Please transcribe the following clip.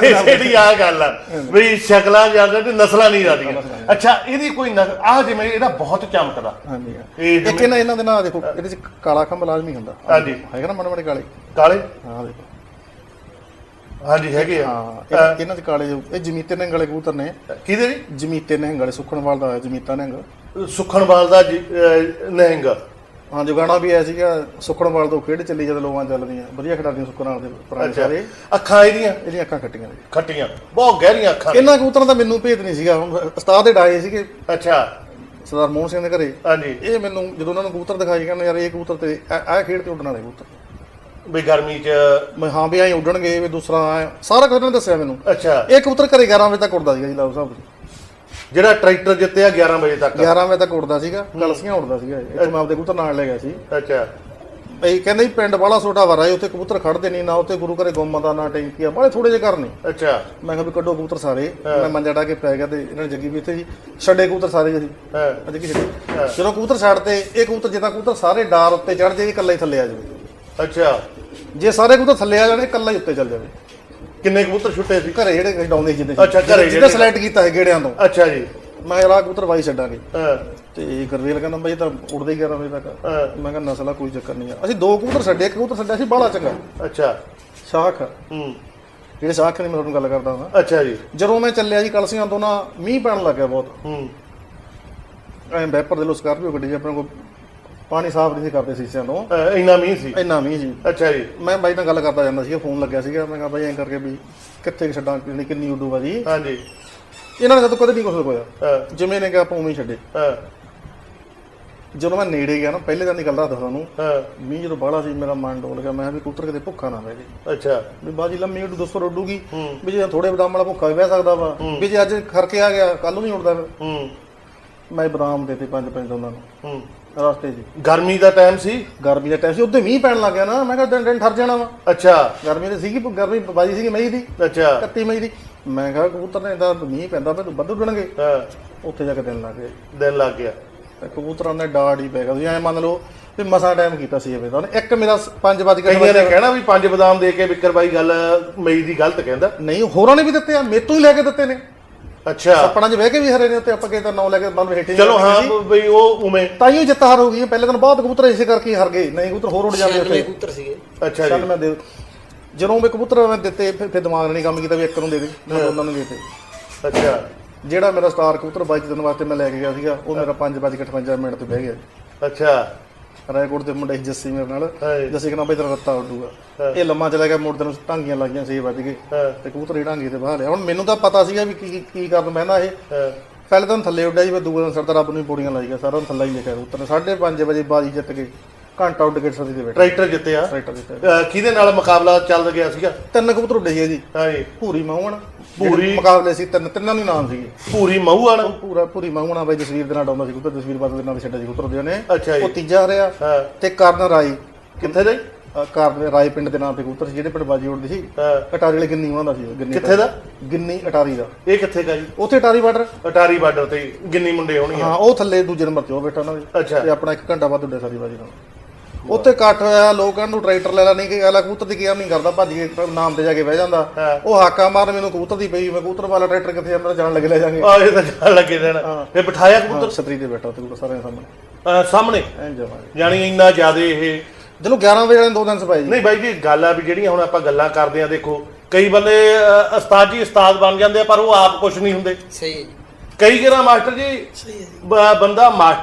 ਜਿਹੜੀ ਆ ਗੱਲ ਆ ਵੀ ਸ਼ਕਲਾਂ ਜ਼ਿਆਦਾ ਤੇ ਨਸਲਾਂ ਨਹੀਂ ਜਾਂਦੀਆਂ। ਅੱਛਾ ਇਹਦੀ ਕੋਈ ਆ ਜਿਵੇਂ ਇਹਦਾ ਬਹੁਤ ਚਮਕਦਾ। ਹਾਂਜੀ। ਇਹ ਇੱਕ ਇਹਨਾਂ ਇਹਨਾਂ ਦੇ ਨਾਲ ਦੇਖੋ ਇਹਦੇ ਚ ਕਾਲਾ ਖੰਭ ਲਾਜ਼ਮੀ ਹੁੰਦਾ। ਹਾਂਜੀ। ਹੈਗਾ ਨਾ ਮਨ ਮੜੇ ਕਾਲੇ? ਕਾਲੇ? ਹਾਂ ਦੇਖੋ। ਹਾਂਜੀ ਹੈਗੇ ਆ। ਇਹਨਾਂ ਦੇ ਕਾਲੇ ਇਹ ਜਮੀਤੇ ਨਿਹੰਗ ਵਾਲੇ ਕਬੂਤਰ ਨੇ। ਕਿਹਦੇ ਜੀ? ਜਮੀਤੇ ਨਿਹੰਗ ਵਾਲੇ ਸੁਖਣਵਾਲ ਦਾ ਜਮੀਤਾ ਨਿਹੰਗ ਸੁਖਣਵਾਲ ਦਾ ਨਿਹੰਗ ਹਾਂ ਜੋ ਗਾਣਾ ਵੀ ਆਇਆ ਸੀਗਾ ਸੁਖਣਵਾਲ ਤੋਂ ਖੇਡ ਚੱਲੀ ਜਦ ਲੋਆਂ ਚੱਲਦੀਆਂ ਵਧੀਆ ਖਿਡਾਰੀਆਂ ਸੁਖਣਵਾਲ ਦੇ ਪੁਰਾਣੇ ਸਾਰੇ। ਅੱਖਾਂ ਇਹਦੀਆਂ ਇਹਦੀਆਂ ਅੱਖਾਂ ਖੱਟੀਆਂ ਨੇ। ਖੱਟੀਆਂ ਬਹੁਤ ਗਹਿਰੀਆਂ ਅੱਖਾਂ। ਇਹਨਾਂ ਕਬੂਤਰਾਂ ਦਾ ਮੈਨੂੰ ਭੇਦ ਨਹੀਂ ਸੀਗਾ। ਹੁਣ ਉਸਤਾਦ ਦੇ ਡਾਏ ਸੀਗੇ। ਅੱਛਾ। ਸਰਦਾਰ ਮੋਹਨ ਸਿੰਘ ਦੇ ਘਰੇ। ਹਾਂਜੀ। ਇਹ ਮੈਨੂੰ ਜਦੋਂ ਉਹਨਾਂ ਨੂੰ ਕਬੂਤਰ ਦਿਖਾਈ ਕਹਿੰਦੇ ਯਾਰ ਇਹ ਕਬੂਤਰ ਤੇ ਆ ਖੇਡ ਤੇ ਉੱਡਣ ਵਾਲੇ ਕਬੂਤਰ। ਵੀ ਗਰਮੀ ਚ ਮੈਂ ਹਾਂ ਵੀ ਐਂ ਉੱਡਣਗੇ ਵੀ ਦੂਸਰਾ ਸਾਰਾ ਕੁਝ ਉਹਨਾਂ ਨੇ ਦੱਸਿਆ ਮੈਨੂੰ। ਅੱਛਾ। ਇਹ ਕਬੂਤਰ ਘਰੇ 11 ਵਜੇ ਤੱਕ ਉੱਡਦਾ ਸੀਗਾ ਜੀ ਲਾਓ ਸਾਹਿਬ। ਜਿਹੜਾ ਟਰੈਕਟਰ ਜਿੱਤਿਆ 11 ਵਜੇ ਤੱਕ। 11 ਵਜੇ ਤੱਕ ਉੱਡਦਾ ਸੀਗਾ ਕਲਸੀਆਂ ਉੱਡਦਾ ਸੀਗਾ। ਇੱਥੋਂ ਮੈਂ ਆਪਦੇ ਕਬੂਤਰ ਨਾਲ ਲੈ ਗਿਆ ਸੀ। ਅੱਛਾ। ਇਹ ਕਹਿੰਦੇ ਜੀ ਪਿੰਡ ਵਾਲਾ ਛੋਟਾ ਵਰਾ ਉੱਥੇ ਕਬੂਤਰ ਖੜਦੇ ਨਹੀਂ ਨਾ ਉੱਥੇ ਗੁਰੂ ਘਰੇ ਗੁੰਮ ਦਾ ਨਾ ਟੈਂਕੀਆ ਬਾਲੇ ਥੋੜੇ ਜਿਹੇ ਘਰ ਨੇ। ਅੱਛਾ। ਮੈਂ ਕਿਹਾ ਵੀ ਕੱਢੋ ਕਬੂਤਰ ਸਾਰੇ। ਮੈਂ ਮੰਜਾ ਡਾ ਕੇ ਪੈ ਗਿਆ ਤੇ ਇਹਨਾਂ ਨੇ ਜੱਗੀ ਵੀ ਇੱਥੇ ਜੀ ਛੱਡੇ ਕਬੂਤਰ ਸਾਰੇ ਜੀ ਹਾਂ। ਅੱਜ ਕੀ ਛੱਡੇ? ਜਦੋਂ ਕਬੂਤਰ ਛੱਡਦੇ ਇਹ ਕਬੂਤਰ ਜਿੱਦਾਂ ਕਬੂਤਰ ਸਾਰੇ ਡਾਰ ਉੱਤੇ ਚੜ ਜਾਏ ਇਕੱਲਾ ਹੀ ਥੱਲੇ ਆ ਜਾਵੇ। ਅੱਛਾ। ਜੇ ਸਾਰੇ ਕਬੂਤਰ ਥੱਲੇ ਆ ਜਾਣੇ ਇਕੱਲਾ ਹੀ ਉੱਤੇ ਚੱਲ ਜਾਵੇ। ਕਿੰਨੇ ਕਬੂਤਰ ਛੁੱਟੇ ਸੀ? ਘਰੇ ਜਿਹੜੇ ਡਾਉਂਦੇ ਜਿੱਦੇ ਅੱਛਾ, ਘਰੇ ਜਿਹੜੇ- ਸਿਲੈਕਟ ਕੀਤਾ ਹੈ ਗੇੜਿਆਂ ਤੋਂ। ਅੱਛਾ ਜੀ। ਮੈਂ ਆਹ ਕਬੂਤਰ ਵਾਈ ਛੱਡਾਂਗੇ। ਹਾਂ। ਤੇ ਗੁਰਵੇਲ ਕਹਿੰਦਾ ਬਈ ਇਹ ਤਾਂ ਉੱਡਦੇ ਹੀ 11 ਵਜੇ ਤੱਕ ਹਾਂ। ਮੈਂ ਕਿਹਾ ਨਸਲਾ ਕੋਈ ਚੱਕਰ ਨਹੀਂ ਆ। ਅਸੀਂ ਦੋ ਕਬੂਤਰ ਛੱਡੇ ਇੱਕ ਕਬੂਤਰ ਛੱਡਿਆ ਸੀ ਬਾਹਲਾ ਚੰਗਾ। ਅੱਛਾ। ਸ਼ਾਖ। ਹੂੰ। ਜਿਹੜੇ ਸ਼ਾਖ ਦੀ ਮੈਂ ਤੁਹਾਨੂੰ ਗੱਲ ਕਰਦਾ ਹਾਂ ਅੱਛਾ ਜੀ। ਜਦੋਂ ਮੈਂ ਚੱਲਿਆ ਜੀ ਕਲਸੀਆਂ ਤੋਂ ਨਾ ਮੀਂਹ ਪੈਣ ਲੱਗ ਗਿਆ ਬਹੁਤ। ਹੂੰ। ਐਂ ਵੈਪਰ ਦੇ ਲੋ ਸਕਾਰਪੀਓ ਗੱਡੀ 'ਚ ਆਪਣੇ ਕੋਲ ਪਾਣੀ ਸਾਫ਼ ਨਹੀਂ ਸੀ ਕਰਦੇ ਸੀਸਿਆਂ ਤੋਂ। ਅਹ ਇੰਨਾ ਮੀਂਹ ਸੀ? ਇੰਨਾ ਮੀਂਹ ਸੀ। ਅੱਛਾ ਜੀ। ਮੈਂ ਬਾਈ ਨਾਲ ਗੱਲ ਕਰਦਾ ਜਾਂਦਾ ਸੀਗਾ ਫੋਨ ਲੱਗਿਆ ਸੀਗਾ। ਮੈਂ ਕਿਹਾ ਬਾਈ ਐਂ ਕਰਕੇ ਵੀ ਕਿੱਥੇ ਕੁ ਛੱਡਾਂ ਕਿੰਨੀ ਕਿੰਨੀ ਉੱਡੂਗਾ ਜੀ। ਹਾਂਜੀ। ਇਹਨਾਂ ਨੇ ਜਦੋਂ ਕਦੇ ਨਹੀਂ ਕੁਛ ਹਾਂ। ਜਿਵੇਂ ਨੇ ਕਿਹਾ ਆਪਾਂ ਉਵੇਂ ਹੀ ਛੱਡੇ। ਹਾਂ। ਜਦੋਂ ਮੈਂ ਨੇੜੇ ਗਿਆ ਨਾ ਪਹਿਲੇ ਦਿਨ ਦੀ ਗੱਲ ਦੱਸਦਾ ਤੁਹਾਨੂੰ। ਹਾਂ। ਮੀਂਹ ਜਦੋਂ ਬਾਹਲਾ ਸੀ ਮੇਰਾ ਮਨ ਡੋਲ ਗਿਆ। ਮੈਂ ਵੀ ਕਬੂਤਰ ਕਿਤੇ ਭੁੱਖਾ ਨਾ ਬਹਿ ਜੇ। ਅੱਛਾ। ਵੀ ਬਾਜੀ ਲੰਮੀ ਉੱਡੂ 200 ਉੱਡੂਗੀ। ਹੂੰ। ਵੀ ਜੇ ਥੋੜੇ ਬਦਾਮ ਵਾਲਾ ਭੁੱਖਾ ਵੀ ਬਹਿ ਸਕਦਾ ਵਾ। ਵੀ ਜੇ ਅੱਜ ਖਰਕੇ ਆ ਗਿਆ ਕੱਲ ਨੂੰ ਨਹੀਂ ਉੱਡਦਾ। ਫਿਰ। ਹੂੰ। ਮੈਂ ਬਦਾਮ ਦੇਤੇ ਪੰਜ ਪੰਜ ਉਹਨਾਂ ਨੂੰ। ਹੂੰ। ਰਸਤੇ 'ਚ। ਗਰਮੀ ਦਾ ਟਾਈਮ ਸੀ? ਗਰਮੀ ਦਾ ਟਾਈਮ ਸੀ ਉੱਤੇ ਮੀਂਹ ਪੈਣ ਲੱਗ ਗਿਆ ਨਾ। ਮੈਂ ਕਿਹਾ ਦਿਨ ਦਿਨ ਠਰ ਜਾਣਾ ਵਾ। ਅੱਛਾ। ਗਰਮੀ ਤੇ ਸੀਗੀ ਗਰਮੀ ਬਾਜੀ ਸੀਗੀ ਮਈ ਦੀ। ਅੱਛਾ। 31 ਮਈ ਦੀ। ਮੈਂ ਕਿਹਾ ਕਬੂਤਰ ਨੇ ਤਾਂ ਮੀਂਹ ਪੈਂਦਾ ਫਿਰ ਵੱਧ ਉੱਡਣਗੇ। ਹਾਂ। ਉੱਥੇ ਜਾ ਕੇ ਦਿਨ ਲੱਗ ਗਏ। ਦਿਨ ਲੱਗ ਗਿਆ। ਕਬੂਤਰਾਂ ਨੇ ਡਾੜ ਹੀ ਪੈ ਗਿਆ ਤੁਸੀਂ ਐ ਮੰਨ ਲਓ ਵੀ ਮਸਾ ਟਾਈਮ ਕੀਤਾ ਸੀ ਇਹ ਤਾਂ ਇੱਕ ਮੇਰਾ 5 ਵਜੇ ਕਈਆਂ ਨੇ ਕਹਿਣਾ ਵੀ ਪੰਜ ਬਦਾਮ ਦੇ ਕੇ ਵਿਕਰ ਬਾਈ ਗੱਲ ਮਈ ਦੀ ਗਲਤ ਕਹਿੰਦਾ। ਨਹੀਂ ਹੋਰਾਂ ਨੇ ਵੀ ਦਿੱਤੇ ਆ ਮੇਤੋਂ ਹੀ ਲੈ ਕੇ ਦਿੱਤੇ ਨੇ। ਅੱਛਾ। ਸੱਪੜਾਂ 'ਚ ਬਹਿ ਕੇ ਵੀ ਹਰੇ ਨੇ ਉੱਤੇ ਆਪਾਂ ਕਿਤੇ ਨੌ ਲੈ ਕੇ ਲਓ ਹੇਠੇ ਚਲੋ ਹਾਂ ਬਈ ਉਹ ਉਵੇਂ। ਤਾਈਓ ਜਿੱਤ ਹਾਰ ਹੋ ਗਈ ਹੈ। ਪਹਿਲੇ ਦਿਨ ਬਹੁਤ ਕਬੂਤਰ ਇਸੇ ਕਰਕੇ ਹੀ ਹਾਰ ਗਏ ਨਹੀਂ ਕਬੂਤਰ ਹੋਰ ਉੱਡ ਜਾਂਦੇ ਉੱਥੇ। ਕਬੂਤਰ ਸੀਗੇ। ਅੱਛਾ ਚੱਲ ਜੀ ਮੈਂ ਦੇ ਜਦੋਂ ਮੈਂ ਕਬੂਤਰ ਮੈਂ ਦਿੱਤੇ ਫਿਰ ਫਿਰ ਦਿਮਾਗ ਨਹੀਂ ਕੰਮ ਕੀਤਾ ਵੀ ਇੱਕ ਨੂੰ ਦੇ ਦੇ ਮੈਂ ਦੋਨਾਂ ਨੂੰ ਦੇ ਦਿੱਤੇ। ਅੱਛਾ। ਜਿਹੜਾ ਮੇਰਾ ਸਟਾਰ ਕਬੂਤਰ 22 ਦਿਨ ਵਾਸਤੇ ਮੈਂ ਲੈ ਕੇ ਗਿਆ ਸੀਗਾ ਉਹ ਮੇਰਾ 5:58 ਮਿੰਟ ਤੇ ਬਹਿ ਗਿਆ। ਅੱਛਾ। ਰਾਏਕੋਟ ਦੇ ਮੁੰਡੇ ਸੀ ਜੱਸੀ ਮੇਰੇ ਨਾਲ। ਜੱਸੀ ਕਹਿੰਦਾ ਬਈ ਤੇਰਾ ਰੱਤਾ ਉੱਡੂਗਾ। ਇਹ ਲੰਮਾ ਚਲਾ ਗਿਆ ਮੁੜਦੇ ਨੂੰ ਟਾਂਗੀਆਂ ਲੱਗੀਆਂ 6 ਵੱਜ ਗਏ ਤੇ ਕਬੂਤਰ ਢਾਂਗੀ ਤੇ ਬਾਹਰ ਲਿਆ ਹੁਣ ਮੈਨੂੰ ਤਾਂ ਪਤਾ ਸੀਗਾ ਵੀ ਕੀ ਕੀ ਕਰਨ ਬਹਿੰਦਾ ਇਹ ਪਹਿਲੇ ਦਿਨ ਥੱਲੇ ਉੱਡਿਆ ਜੀ ਫਿਰ ਦੂਜੇ ਦਿਨ ਸਰਦਾ ਰੱਬ ਨੂੰ ਪੌੜੀਆਂ ਲਾਈ ਗਿਆ। ਸਾਰਾ ਥੱਲੇ ਹੀ ਲਿਖਿਆ ਨੇ। 5:30 ਵਜੇ ਬਾਜੀ ਜਿੱਤ ਗਏ। ਘੰਟਾ ਉੱਡ ਕੇ ਸਦੀ ਦੇ ਬੈਠੇ ਟਰੈਕਟਰ ਜਿੱਤਿਆ ਟਰੈਕਟਰ ਜਿੱਤੇ ਅਹ ਕਿਹਦੇ ਨਾਲ ਮੁਕਾਬਲਾ ਚੱਲ ਗਿਆ ਸੀਗਾ? ਤਿੰਨ ਕਬੂਤਰ ਉੱਡੇ ਸੀ ਜੀ। ਹਾਂਜੀ ਪੂਰੀ ਮਾਹੂਣ ਭੂਰੀ। ਮੁਕਾਬਲੇ ਸੀ ਤਿੰਨ ਤਿੰਨਾਂ ਨੂੰ ਨਾਮ ਸੀਗੇ। ਪੂਰੀ ਮਹੂਆਣ ਪੂਰਾ ਪੂਰੀ ਮਾਹੂਣਾ ਬਾਈ ਜਸਵੀਰ ਦੇ ਨਾਲ ਡਾਉਂਦਾ ਸੀ ਕਬੂਤਰ ਜਸਵੀਰ ਬਾਦਲ ਦੇ ਨਾਲ ਛੱਡਿਆ ਸੀ ਕਬੂਤਰ ਉਹਦੇ ਨੇ। ਅੱਛਾ ਜੀ। ਉਹ ਤੀਜਾ ਰਿਹਾ ਹਾਂ। ਤੇ ਕਰਨ ਰਾਈ। ਕਿੱਥੇ ਦਾ? ਜੀ? ਅ, ਕਰਨ ਰਾਈ ਪਿੰਡ ਦੇ ਨਾਮ ਤੇ ਕਬੂਤਰ ਸੀ ਜਿਹੜੇ ਪਿੰਡ ਬਾਜੀ ਉੱਡਦੀ ਸੀ। ਹਾਂ। ਅਟਾਰੀ ਵਾਲੇ ਗਿੰਨੀ ਉਹਨਾਂ ਦਾ ਸੀ ਉਹ, ਗਿੰਨੀ ਕਿੱਥੇ ਦਾ? ਗਿੰਨੀ ਅਟਾਰੀ ਦਾ। ਇਹ ਕਿੱਥੇ ਦਾ ਜੀ? ਉੱਥੇ ਅਟਾਰੀ ਬਾਰਡਰ। ਅਟਾਰੀ ਬਾਰਡਰ ਤੇ ਗਿੰਨੀ ਮੁੰਡੇ ਹੋਣਗੇ। ਹਾਂ ਉਹ ਥੱਲੇ ਦੂਜੇ ਨੰਬਰ ਤੇ ਉਹ ਬੈਠਾ ਉਹਨਾਂ ਦੇ। ਅੱਛਾ। ਤੇ ਆਪਣਾ 1 ਘੰਟਾ ਬਾਅਦ ਉੱਡੇ ਸਾਰੀ ਬਾਜੀ ਨਾਲ। ਉੱਥੇ ਇਕੱਠ ਹੋਇਆ ਲੋਕਾਂ ਨੂੰ ਟਰੈਕਟਰ ਲੈ ਲਾ ਨਹੀਂ ਕਿ ਅਗਲਾ ਕਬੂਤਰ ਦੀ ਕੇਅਰ ਨਹੀਂ ਕਰਦਾ ਭੱਜ ਕੇ ਨਾਮ ਤੇ ਜਾ ਕੇ ਬਹਿ ਜਾਂਦਾ। ਉਹ ਹਾਕਾ ਮਾਰ ਮੈਨੂੰ ਕਬੂਤਰ ਦੀ ਪਈ ਮੈਂ ਕਬੂਤਰ ਵਾਲਾ ਟਰੈਕਟਰ ਕਿੱਥੇ ਜਾਂਦਾ ਜਾਣ ਲੱਗੇ ਲੈ ਜਾਾਂਗੇ। ਆ ਇਹ ਤਾਂ ਜਾਣ ਲੱਗੇ ਰਹਿਣਾ। ਫੇ ਬਿਠਾਇਆ ਕਬੂਤਰ? ਛਤਰੀ ਤੇ ਬੈਠਾ ਉੱਥੇ ਕਬੂਤਰ ਸਾਰਿਆਂ ਸਾਹਮਣੇ। ਸਾਹਮਣੇ? ਯਾਨੀ ਇੰਨਾ ਜ਼ਿਆਦਾ ਇਹ ਚਲੋ 11 ਵਜੇ ਵਾਲੇ ਦੋ ਦਿਨ ਸਪਾਈ ਜੀ। ਨਹੀਂ ਬਾਈ ਜੀ ਗੱਲ ਆ ਵੀ ਜਿਹੜੀਆਂ ਹੁਣ ਆਪਾਂ ਗੱਲਾਂ ਕਰਦੇ ਆ ਦੇਖੋ ਕਈ ਬੰਦੇ ਉਸਤਾਦ ਜੀ ਉਸਤਾਦ ਬਣ ਜਾਂਦੇ ਆ ਪਰ ਉਹ ਆਪ ਕੁਝ ਨਹੀਂ ਹੁੰਦੇ। ਸਹੀ ਹੈ ਜੀ। ਕਈ ਕਿਹੜਾ ਮਾਸਟਰ ਜੀ ਸਹੀ ਹੈ ਜੀ। ਬੰਦਾ ਮਾਸਟਰ